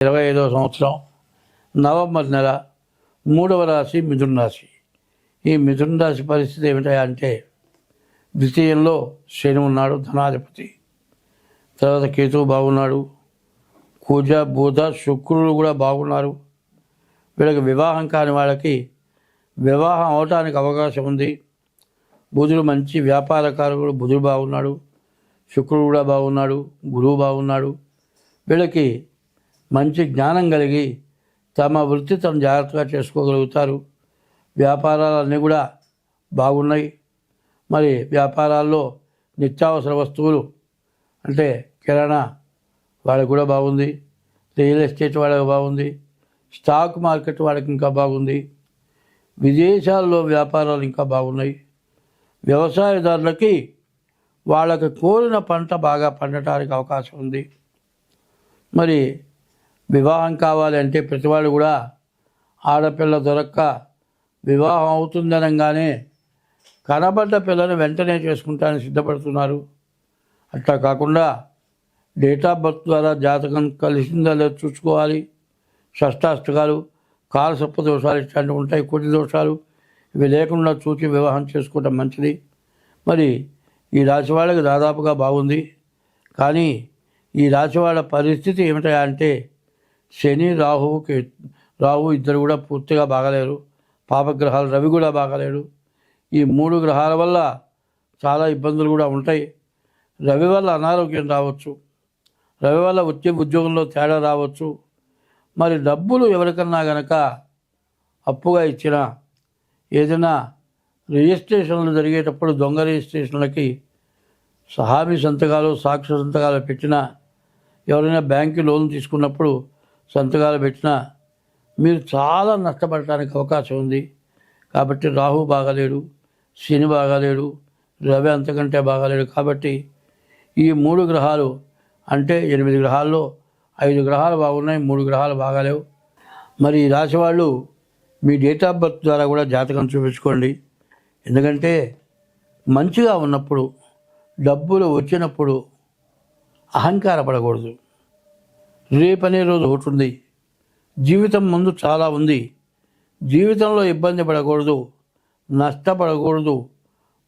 ఇరవై ఐదవ సంవత్సరం నవంబర్ నెల మూడవ రాశి మిథున రాశి. ఈ మిథున రాశి పరిస్థితి ఏమిటా అంటే ద్వితీయంలో శని ఉన్నాడు ధనాధిపతి. తర్వాత కేతువు బాగున్నాడు కూజ బుధ శుక్రుడు కూడా బాగున్నారు. వీళ్ళకి వివాహం కాని వాళ్ళకి వివాహం అవటానికి అవకాశం ఉంది. బుధుడు మంచి వ్యాపారకారుడు బుధుడు బాగున్నాడు శుక్రుడు కూడా బాగున్నాడు గురువు బాగున్నాడు. వీళ్ళకి మంచి జ్ఞానం కలిగి తమ వృత్తి తమ జాగ్రత్తగా చేసుకోగలుగుతారు. వ్యాపారాలన్నీ కూడా బాగున్నాయి. మరి వ్యాపారాల్లో నిత్యావసర వస్తువులు అంటే కిరాణా వాళ్ళకి కూడా బాగుంది. రియల్ ఎస్టేట్ వాళ్ళకి బాగుంది. స్టాక్ మార్కెట్ వాళ్ళకి ఇంకా బాగుంది. విదేశాల్లో వ్యాపారాలు ఇంకా బాగున్నాయి. వ్యవసాయదారులకి వాళ్ళకి కోరిన పంట బాగా పండటానికి అవకాశం ఉంది. మరి వివాహం కావాలంటే ప్రతివాడు కూడా ఆడపిల్ల దొరక్క వివాహం అవుతుందనగానే కనబడ్డ పిల్లను వెంటనే చేసుకుంటానికి సిద్ధపడుతున్నారు. అట్లా కాకుండా డేట్ ఆఫ్ బర్త్ ద్వారా జాతకం కలిసిందా లేదో చూసుకోవాలి. షష్టాష్టకాలు కాలసప్ప దోషాలు ఇట్లాంటివి ఉంటాయి. కొన్ని దోషాలు ఇవి లేకుండా చూసి వివాహం చేసుకోవటం మంచిది. మరి ఈ రాశి వాళ్ళకి దాదాపుగా బాగుంది. కానీ ఈ రాశి వాళ్ళ పరిస్థితి ఏమిటా అంటే శని రాహువు రాహు ఇద్దరు కూడా పూర్తిగా బాగలేరు. పాపగ్రహాలు రవి కూడా బాగలేడు. ఈ మూడు గ్రహాల వల్ల చాలా ఇబ్బందులు కూడా ఉంటాయి. రవి వల్ల అనారోగ్యం రావచ్చు. రవి వల్ల వచ్చే ఉద్యోగంలో తేడా రావచ్చు. మరి డబ్బులు ఎవరికన్నా గనక అప్పుగా ఇచ్చిన ఏదైనా రిజిస్ట్రేషన్లు జరిగేటప్పుడు దొంగ రిజిస్ట్రేషన్లకి సహామీ సంతకాలు సాక్షి సంతకాలు పెట్టినా ఎవరైనా బ్యాంకు లోన్ తీసుకున్నప్పుడు సంతకాలు పెట్టినా మీరు చాలా నష్టపడటానికి అవకాశం ఉంది. కాబట్టి రాహు బాగాలేడు శని బాగాలేడు రవి అంతకంటే బాగాలేడు. కాబట్టి ఈ మూడు గ్రహాలు అంటే ఎనిమిది గ్రహాల్లో ఐదు గ్రహాలు బాగున్నాయి మూడు గ్రహాలు బాగాలేవు. మరి ఈ రాశి వాళ్ళు మీ డేట్ ఆఫ్ బర్త్ ద్వారా కూడా జాతకం చూపించుకోండి. ఎందుకంటే మంచిగా ఉన్నప్పుడు డబ్బులు వచ్చినప్పుడు అహంకారపడకూడదు. రేపనే రోజు ఒకటి ఉంది. జీవితం ముందు చాలా ఉంది. జీవితంలో ఇబ్బంది పడకూడదు నష్టపడకూడదు.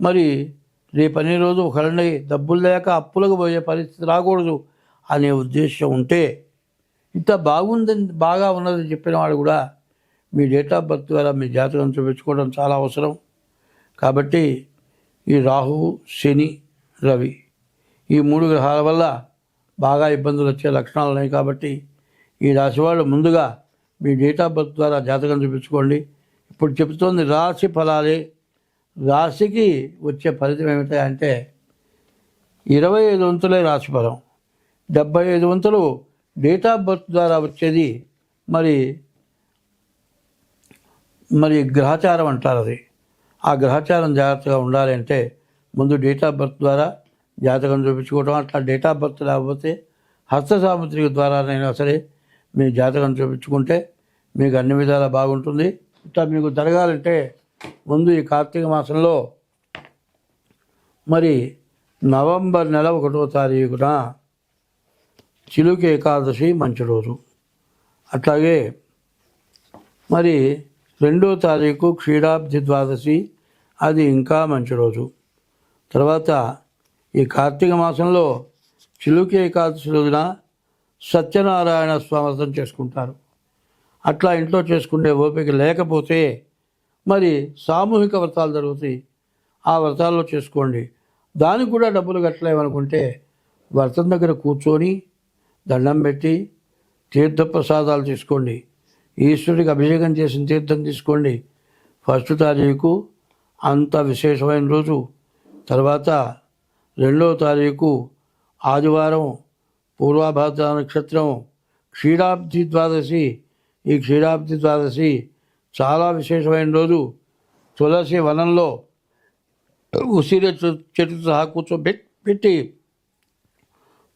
మరి రేపనే రోజు ఒకళ్ళని డబ్బులు లేక అప్పులకు పోయే పరిస్థితి రాకూడదు అనే ఉద్దేశం ఉంటే ఇంత బాగుందని బాగా ఉన్నదని చెప్పిన వాడు కూడా మీ డేట్ ఆఫ్ బర్త్ ద్వారా మీ జాతకం చూపించుకోవడం చాలా అవసరం. కాబట్టి ఈ రాహువు శని రవి ఈ మూడు గ్రహాల వల్ల బాగా ఇబ్బందులు వచ్చే లక్షణాలు ఉన్నాయి కాబట్టి ఈ రాశి వాళ్ళు ముందుగా మీ డేట్ ఆఫ్ బర్త్ ద్వారా జాతకం చూపించుకోండి. ఇప్పుడు చెబుతోంది రాశి ఫలాలే. రాశికి వచ్చే ఫలితం ఏమిటంటే అంటే ఇరవై ఐదు వంతులే రాశి ఫలం. డెబ్బై ఐదు వంతులు డేట్ ఆఫ్ బర్త్ ద్వారా వచ్చేది మరి మరి గ్రహచారం అంటారు అది. ఆ గ్రహచారం జాగ్రత్తగా ఉండాలి అంటే ముందు డేట్ ఆఫ్ బర్త్ ద్వారా జాతకం చూపించుకోవటం అట్లా డేట్ ఆఫ్ బర్త్ లేకపోతే హస్త సాముద్రిక ద్వారానైనా సరే మీ జాతకం చూపించుకుంటే మీకు అన్ని విధాలా బాగుంటుంది. ఇట్లా మీకు జరగాలంటే ముందు ఈ కార్తీక మాసంలో మరి నవంబర్ నెల ఒకటో తారీఖున చిలుక ఏకాదశి మంచి రోజు. అట్లాగే మరి రెండో తారీఖు క్షీరాబ్ది ద్వాదశి అది ఇంకా మంచి రోజు. తర్వాత ఈ కార్తీక మాసంలో చిలుకి ఏకాదశి రోజున సత్యనారాయణ స్వామర్థం చేసుకుంటారు. అట్లా ఇంట్లో చేసుకునే ఓపిక లేకపోతే మరి సామూహిక వ్రతాలు జరుగుతాయి. ఆ వ్రతాల్లో చేసుకోండి. దానికి కూడా డబ్బులు కట్టలేమనుకుంటే వ్రతం దగ్గర కూర్చొని దండం పెట్టి తీర్థ ప్రసాదాలు తీసుకోండి. ఈశ్వరుడికి అభిషేకం చేసిన తీర్థం తీసుకోండి. ఫస్ట్ తారీఖు అంత విశేషమైన రోజు. తర్వాత రెండవ తారీఖు ఆదివారం పూర్వాభాద్ర నక్షత్రం క్షీరాబ్ది ద్వాదశి. ఈ క్షీరాబ్ది ద్వాదశి చాలా విశేషమైన రోజు. తులసి వనంలో ఉసిరి చెట్టు సహా కూర్చోబెట్టి పెట్టి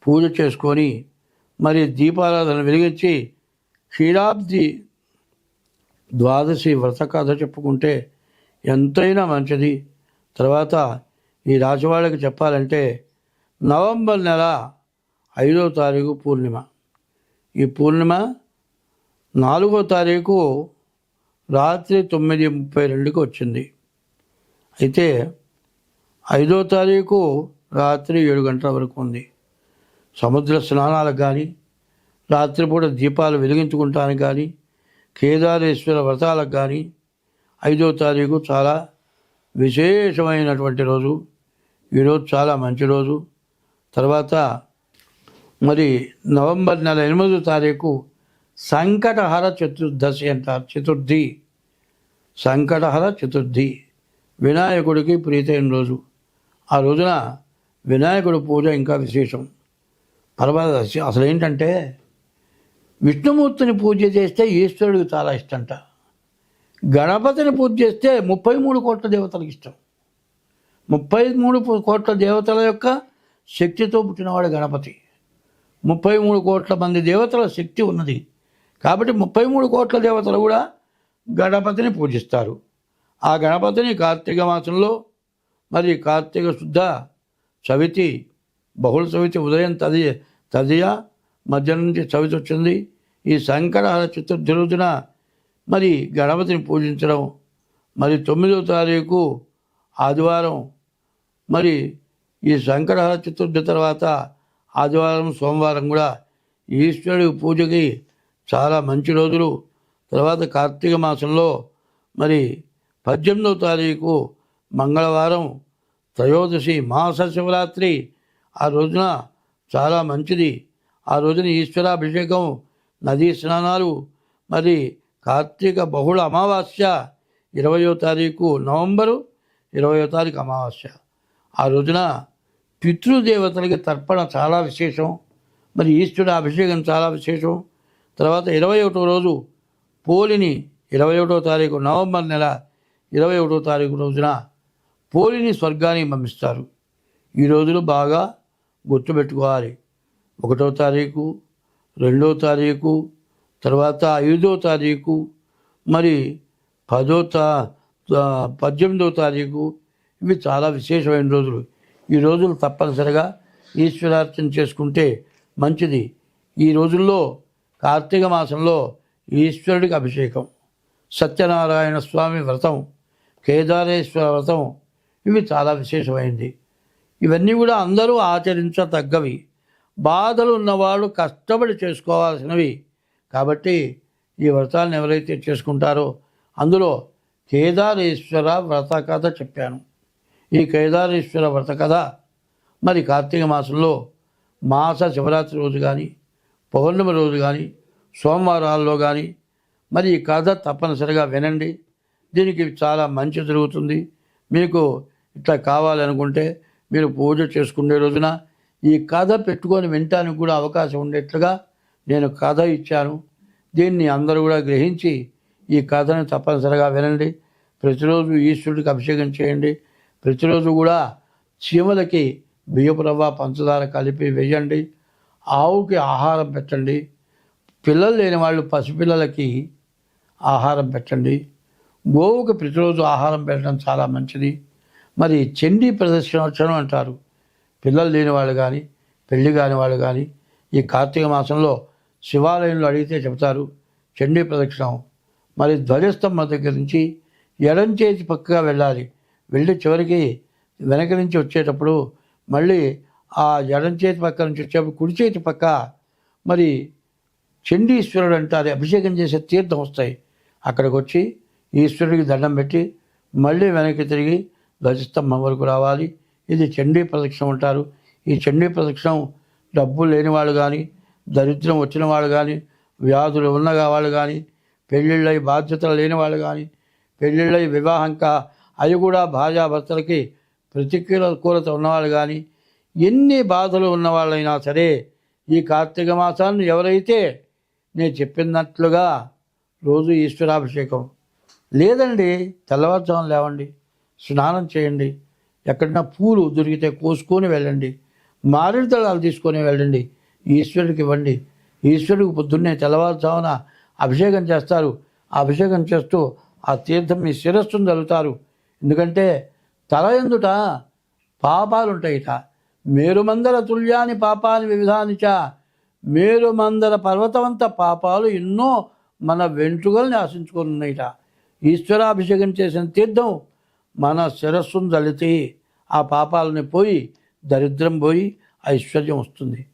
పూజ చేసుకొని మరి దీపారాధన వెలిగించి క్షీరాబ్ది ద్వాదశి వ్రత కథ చెప్పుకుంటే ఎంతైనా మంచిది. తర్వాత ఈ రాశి వాళ్ళకి చెప్పాలంటే నవంబర్ నెల ఐదో తారీఖు పూర్ణిమ. ఈ పూర్ణిమ నాలుగో తారీఖు రాత్రి తొమ్మిది ముప్పై రెండుకి వచ్చింది. అయితే ఐదో తారీఖు రాత్రి ఏడు గంటల వరకు ఉంది. సముద్ర స్నానాలకు కానీ రాత్రిపూట దీపాలు వెలిగించుకుంటానికి కానీ కేదారేశ్వర వ్రతాలకు కానీ ఐదో తారీఖు చాలా విశేషమైనటువంటి రోజు. ఈరోజు చాలా మంచి రోజు. తర్వాత మరి నవంబర్ నెల ఎనిమిదో తారీఖు సంకటహర చతుర్దశి అంటారు చతుర్థి. సంకటహర చతుర్థి. వినాయకుడికి ప్రీతైన రోజు. ఆ రోజున వినాయకుడి పూజ ఇంకా విశేషం. పర్వాలేదు అసలు ఏంటంటే విష్ణుమూర్తిని పూజ చేస్తే ఈశ్వరుడికి చాలా ఇష్టంట. గణపతిని పూజ చేస్తే ముప్పై మూడు కోట్ల దేవతలకు ఇష్టం. ముప్పై మూడు కోట్ల దేవతల యొక్క శక్తితో పుట్టినవాడు గణపతి. ముప్పై మూడు కోట్ల మంది దేవతల శక్తి ఉన్నది. కాబట్టి ముప్పై మూడు కోట్ల దేవతలు కూడా గణపతిని పూజిస్తారు. ఆ గణపతిని కార్తీక మాసంలో మరి కార్తీక శుద్ధ చవితి బహుళ చవితి ఉదయం తది తదియ మధ్య నుంచి చవితి వచ్చింది. ఈ సంకటహర చతుర్థి రోజున మరి గణపతిని పూజించడం. మరి తొమ్మిదో తారీఖు ఆదివారం. మరి ఈ సంకటహర చతుర్థి తర్వాత ఆదివారం సోమవారం కూడా ఈశ్వరుడి పూజకి చాలా మంచి రోజులు. తర్వాత కార్తీక మాసంలో మరి పద్దెనిమిదవ తారీఖు మంగళవారం త్రయోదశి మాస శివరాత్రి ఆ రోజున చాలా మంచిది. ఆ రోజున ఈశ్వరాభిషేకం నదీ స్నానాలు మరి కార్తీక బహుళ అమావాస్య ఇరవయో తారీఖు నవంబరు ఇరవయో తారీఖు అమావాస్య. ఆ రోజున పితృదేవతలకి తర్పణ చాలా విశేషం. మరి ఈశ్వరుడు అభిషేకం చాలా విశేషం. తర్వాత ఇరవై ఒకటో రోజు పోలిని ఇరవై ఒకటో తారీఖు నవంబర్ నెల ఇరవై ఒకటో తారీఖు రోజున పోలిని స్వర్గానికి పంపిస్తారు. ఈ రోజులు బాగా గుర్తుపెట్టుకోవాలి. ఒకటో తారీఖు రెండో తారీఖు తర్వాత ఐదో తారీఖు మరి పదో తా పద్దెనిమిదవ పద్దెనిమిదో తారీఖు. ఇవి చాలా విశేషమైన రోజులు. ఈ రోజులు తప్పనిసరిగా ఈశ్వరార్చన చేసుకుంటే మంచిది. ఈ రోజుల్లో కార్తీక మాసంలో ఈశ్వరుడికి అభిషేకం సత్యనారాయణ స్వామి వ్రతం కేదారేశ్వర వ్రతం ఇవి చాలా విశేషమైంది. ఇవన్నీ కూడా అందరూ ఆచరించతగ్గవి. బాధలు ఉన్నవాళ్ళు కష్టపడి చేసుకోవాల్సినవి. కాబట్టి ఈ వ్రతాలను ఎవరైతే చేసుకుంటారో అందులో కేదారేశ్వర వ్రత కథ చెప్పాను. ఈ కేదారేశ్వర వ్రత కథ మరి కార్తీక మాసంలో మాస శివరాత్రి రోజు కానీ పౌర్ణమి రోజు కానీ సోమవారాల్లో కానీ మరి ఈ కథ తప్పనిసరిగా వినండి. దీనికి చాలా మంచి జరుగుతుంది. మీకు ఇట్లా కావాలనుకుంటే మీరు పూజ చేసుకునే రోజున ఈ కథ పెట్టుకొని వినటానికి కూడా అవకాశం ఉండేట్లుగా నేను కథ ఇచ్చాను. దీన్ని అందరూ కూడా గ్రహించి ఈ కథను తప్పనిసరిగా వినండి. ప్రతిరోజు ఈశ్వరుడికి అభిషేకం చేయండి. ప్రతిరోజు కూడా చీమలకి బియ్యపు రవ్వ పంచదార కలిపి వేయండి. ఆవుకి ఆహారం పెట్టండి. పిల్లలు లేని వాళ్ళు పసిపిల్లలకి ఆహారం పెట్టండి. గోవుకి ప్రతిరోజు ఆహారం పెట్టడం చాలా మంచిది. మరి చండీ ప్రదర్శనోత్సవం అంటారు. పిల్లలు లేని వాళ్ళు కానీ పెళ్ళి కాని వాళ్ళు కానీ ఈ కార్తీక మాసంలో శివాలయంలో అడిగితే చెబుతారు చండీ ప్రదక్షిణం మరి ధ్వజస్తంభం దగ్గర నుంచి ఎడం చేతి పక్కగా వెళ్ళాలి. వెళ్ళి చివరికి వెనక నుంచి వచ్చేటప్పుడు మళ్ళీ ఆ ఎడం చేతి పక్క నుంచి వచ్చేటప్పుడు కుడి చేతి పక్క మరి చండీశ్వరుడు అంటారు అభిషేకం చేసే తీర్థం వస్తాయి. అక్కడికి వచ్చి ఈశ్వరుడికి దండం పెట్టి మళ్ళీ వెనక్కి తిరిగి ధ్వజస్తంభం వరకు రావాలి. ఇది చండీ ప్రదక్షిణం అంటారు. ఈ చండీ ప్రదక్షిణం డబ్బు లేని వాళ్ళు కానీ దరిద్రం వచ్చిన వాళ్ళు కానీ వ్యాధులు ఉన్న వాళ్ళు కానీ పెళ్ళిళ్ళై బాధ్యతలు లేని వాళ్ళు కానీ పెళ్ళిళ్ళై వివాహంక అవి కూడా భార్యాభర్తలకి ప్రతికూలత ఉన్నవాళ్ళు కానీ ఎన్ని బాధలు ఉన్నవాళ్ళైనా సరే ఈ కార్తీక మాసాన్ని ఎవరైతే నేను చెప్పినట్లుగా రోజు ఈశ్వరాభిషేకం లేదండి తెల్లవారుజామున లేవండి స్నానం చేయండి ఎక్కడన్నా పూలు దొరికితే కోసుకొని వెళ్ళండి మారేడు దళాలు తీసుకొని వెళ్ళండి ఈశ్వరుడికి ఇవ్వండి ఈశ్వరుడికి పొద్దున్నే తెల్లవారుజామున అభిషేకం చేస్తారు. అభిషేకం చేస్తూ ఆ తీర్థం మీ శిరస్సును చల్లుతారు ఎందుకంటే తల ఎందుట పాపాలు ఉంటాయిట మేరుమందర తుల్యాని పాపాని వివిధానిచ మేరుమందర పర్వతమంత పాపాలు ఎన్నో మన వెంట్రుకల్ని ఆశించుకొని ఉన్నాయిట ఈశ్వరాభిషేకం చేసిన తీర్థం మన శిరస్సును దళితే ఆ పాపాలని పోయి దరిద్రం పోయి ఐశ్వర్యం వస్తుంది.